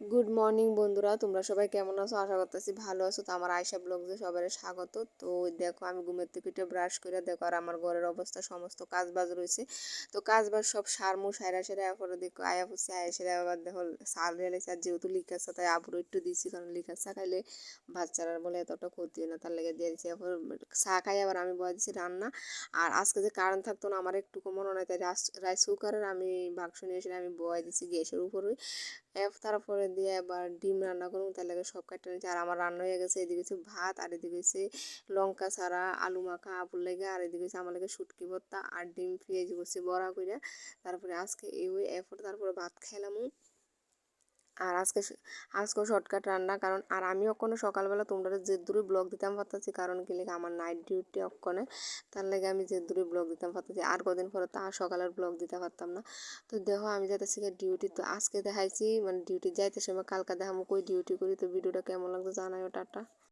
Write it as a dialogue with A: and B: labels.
A: Good morning বন্ধুরা। তোমরা সবাই কেমন আছো? আশা করতেছি ভালো আছো। তো আমার আয়সা ব্লগে সবাই স্বাগত। তো দেখো, আমি ঘুমের থেকে ব্রাশ করে দেখো, আর আমার ঘরের অবস্থা, সমস্ত কাজ বাজ রয়েছে। তো কাজ বাজ সব সারমু, সাইরা সেরা পরে দেখো, আয়া ফুসে আয়া সেরা আবার দেখো সাল রেলেছে আর যেহেতু লিখাচ্ছে তাই আবুরও একটু দিয়েছি কারণ লিখাচ্ছে খাইলে বাচ্চারা বলে এতটা ক্ষতি হয় না, তার লেগে দিয়ে দিচ্ছি এরপর চা খাই, আবার আমি বয়ে দিচ্ছি রান্না। আর আজকে যে কারেন্ট থাকতো না, আমার একটু মনে হয়, তাই রাইস কুকারের আমি বাক্স নিয়ে এসে আমি বয়ে দিচ্ছি গ্যাসের উপরে। তারপরে দিয়ে আবার ডিম রান্না করব তার লাগে সব কাটতে নিচ্ছে আর আমার রান্না হয়ে গেছে, এদিকে হচ্ছে ভাত, আর এদিকে হচ্ছে লঙ্কা ছাড়া আলু মাখা আপুর লেগে, আর এদিকে হচ্ছে আমার লাগে শুটকি ভর্তা, আর ডিম পেঁয়াজ করছি বড়া করে তারপরে আজকে এই এরপর তারপরে ভাত খেলামও আর আজকে আজকেও শর্টকাট রান্না, কারণ আর আমি কোনো সকালবেলা তোমরা যে দূরে ব্লগ দিতাম পারতেছি কারণ কি লেগে আমার নাইট ডিউটি অক্ষণে তার লেগে আমি যে দূরে ব্লগ দিতাম পারতেছি আর কদিন পরে তো আর সকালের ব্লগ দিতে পারতাম না। তো দেখো, আমি যাইতেছি ডিউটি তো আজকে দেখাইছি মানে ডিউটি যাইতে সময় কালকা দেখামো কই ডিউটি করি, তো ভিডিওটা কেমন লাগতো জানাই টাটা।